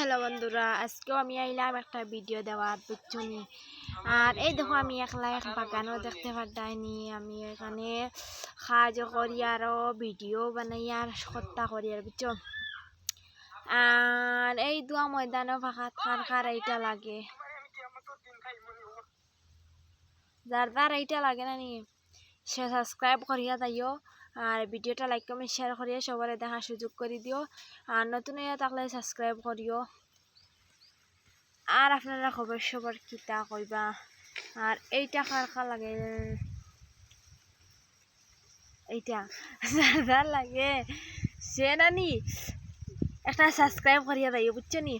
Hello বন্ধুরা, আজকেও আমি আইলাম একটা ভিডিও দেওয়ার বুঝছনি আর এই দেখো, আমি একলা এক বাগানও দেখতে পারতাইনি। আমি এখানে কাজ করি আরও ভিডিও বানাই আর সত্তা করি আর, বুঝছ? আর এই দুয়া ময়দানও ফাঁকাত খার খার এইটা লাগে? যার যার এইটা লাগে না নি? সে সাবস্ক্রাইব করিয়া তাইও আর ভিডিওটা লাইক কমেন্ট শেয়ার করিয়া সবারে দেখার সুযোগ করে দিও আর নতুন হইয়া থাকলে সাবস্ক্রাইব করিও আর আপনারা খবর সবার কিতা কইবা? আর এইটা কার কার লাগে? এইটা যার লাগে। সে নানি একটা সাবস্ক্রাইব করিয়া তাইও বুঝছ নি?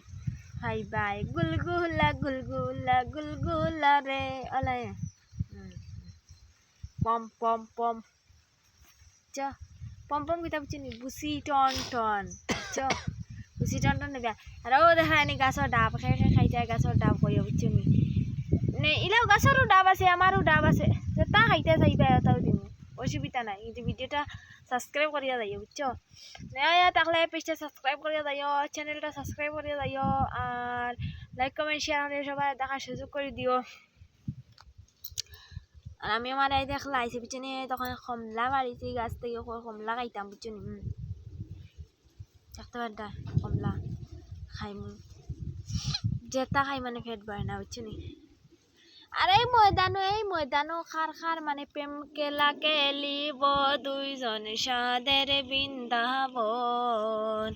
High by. গুলগুলা গুলগুলা গুলগুলা রে অলাই পম পম পম চ। পম পম কিতা বুঝছি নি বুসি টন টন। চ। বুসি টন টন নেবে আর ও দেখা নি গাছর ডাব, খাই খাই খাই যায় গাছর ডাব কইয়া বুঝছ নি? নে, ইলাও গাছরও ডাব আছে আমারও ডাব আছে। তা খাইতে চাইবা তাও দিন। অসুবিধা নাই। কিন্তু ভিডিওটা সাবস্ক্রাইব করিয়া যাইও বুঝছ নেয়া তাহলে পেজটা সাবস্ক্রাইব করিয়া যাইও চ্যানেলটা সাবস্ক্রাইব করিয়া যাইও আর লাইক কমেন্ট শেয়ার করে সবাই দেখার সুযোগ করে দিও আর আমি আমার এই দেখলা আইসি পিছনে, তখন কমলা বাড়িছি গাছ থেকে কমলা খাইতাম বুঝছ নি হুম। দেখতে পারতা কমলা খাইমু। যেটা খাই মানে ফেট বাড়ে না, বুঝছ নি? আর এই ময়দানো এই ময়দানো খার খার মানে প্রেম কেলা কেলিব দুইজন সাদের বৃন্দাবন।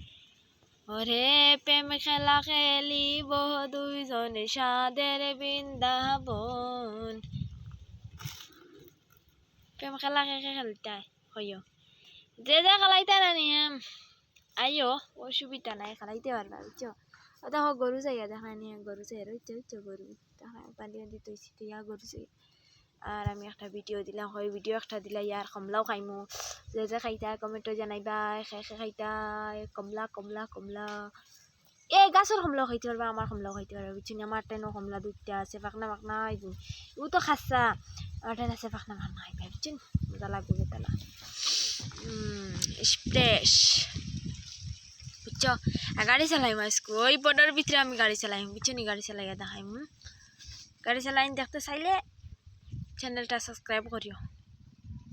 ওরে প্রেম খেলা খেলিব, দুইজন সাদের বৃন্দাবন। প্রেম খেলা কে কে খেলতে হইও যে যে খেলাইতে না নিয়ে আইও অসুবিধা নাই খেলাইতে পারবা বুঝছ ও দেখো গরু যাইয়া দেখা নিয়ে গরু যাইয়া রয়েছে বুঝছ গরু দেখা বান্ধি তৈছি ইয়া গরু যাই আর আমি একটা ভিডিও দিলাম হয় ভিডিও একটা দিলা ইয়ার কমলাও খাইমু যে যে খাইতা কমেন্টও জানাইবা খে খে খাইতা কমলা কমলা কমলা এই গাছের কমলাও খাইতে পারবা আমার কমলাও খাইতে পারবা বুঝছি আমার টেনও কমলা দুইটা আছে, ফাঁকনা ফাঁকনা আইবো ও তো খাসা আমার টেন আছে, ফাঁকনা ফাঁকনা আইবা বুঝছেন মজা লাগবে বেতালা স্প্রেশ বুঝছ গাড়ি চালাইম আজকে ওই বর্ডার ভিতরে আমি গাড়ি চালাইম বুঝছ নি গাড়ি চালাইয়া দেখাইম। গাড়ি চালাইন দেখতে চাইলে চ্যানেলটা সাবস্ক্রাইব করিও